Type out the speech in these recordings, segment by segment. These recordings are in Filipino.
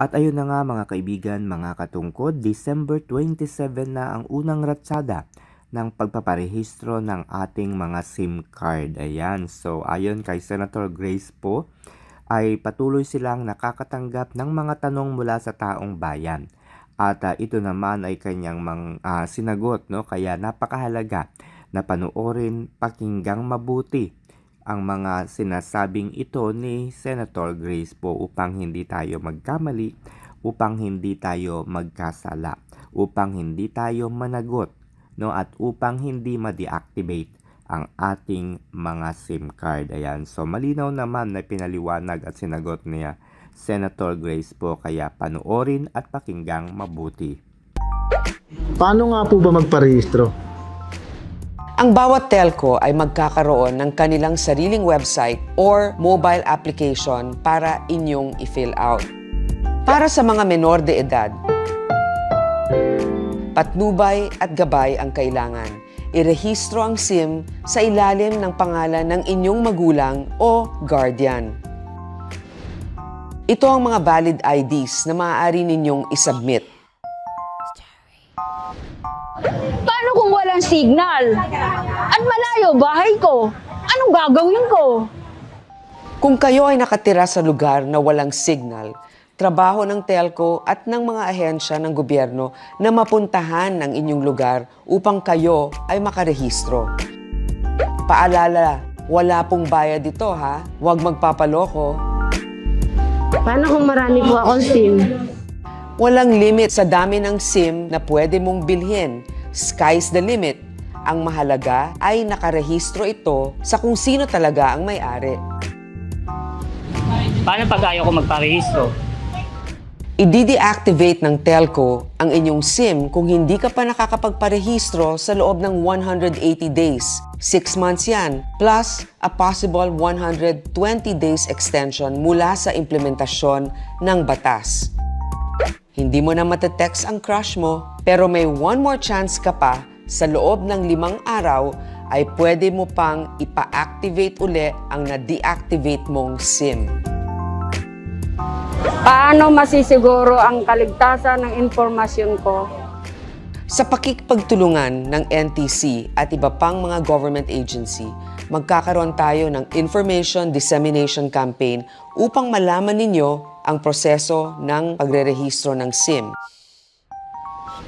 At ayun na nga mga kaibigan, mga katungkod, December 27 na ang unang ratsada ng pagpaparehistro ng ating mga SIM card. Ayan, so ayon kay Senator Grace po, ay patuloy silang nakakatanggap ng mga tanong mula sa taong bayan. At ah, ito naman ay kanyang mang, ah, sinagot, no? kaya napakahalaga na panoorin pakinggang mabuti ang mga sinasabing ito ni Senator Grace po upang hindi tayo magkamali, upang hindi tayo magkasala, upang hindi tayo managot, no? At upang hindi ma-deactivate ang ating mga SIM card. Ayan. So malinaw naman na pinaliwanag at sinagot niya Senator Grace po kaya panoorin at pakinggang mabuti. Paano nga po ba magparehistro? Ang bawat telco ay magkakaroon ng kanilang sariling website or mobile application para inyong i-fill out. Para sa mga menor de edad, patnubay at gabay ang kailangan. Irehistro ang SIM sa ilalim ng pangalan ng inyong magulang o guardian. Ito ang mga valid IDs na maaari ninyong isubmit. Walang signal? At malayo bahay ko? Anong gagawin ko? Kung kayo ay nakatira sa lugar na walang signal, trabaho ng telco at ng mga ahensya ng gobyerno na mapuntahan ang inyong lugar upang kayo ay makarehistro. Paalala, wala pong bayad dito ha. Huwag magpapaloko. Paano kung marami po akong SIM? Walang limit sa dami ng SIM na pwede mong bilhin. Sky's the limit. Ang mahalaga ay nakarehistro ito sa kung sino talaga ang may-ari. Paano pag ayaw ko magparehistro? I-deactivate ng telco ang inyong SIM kung hindi ka pa nakakapagparehistro sa loob ng 180 days. 6 months yan, plus a possible 120 days extension mula sa implementasyon ng batas. Hindi mo na matetext ang crush mo, pero may one more chance ka pa sa loob ng limang araw ay pwede mo pang ipa-activate uli ang na-deactivate mong SIM. Paano masisiguro ang kaligtasan ng impormasyon ko? Sa pakikipagtulungan ng NTC at iba pang mga government agency, magkakaroon tayo ng Information Dissemination Campaign upang malaman ninyo ang proseso ng pagrerehistro ng SIM.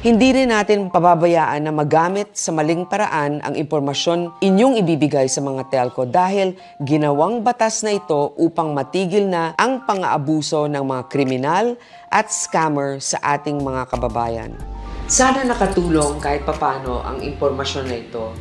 Hindi rin natin pababayaan na magamit sa maling paraan ang impormasyon inyong ibibigay sa mga telco dahil ginawang batas na ito upang matigil na ang pang-aabuso ng mga kriminal at scammer sa ating mga kababayan. Sana nakatulong kahit papano ang impormasyon na ito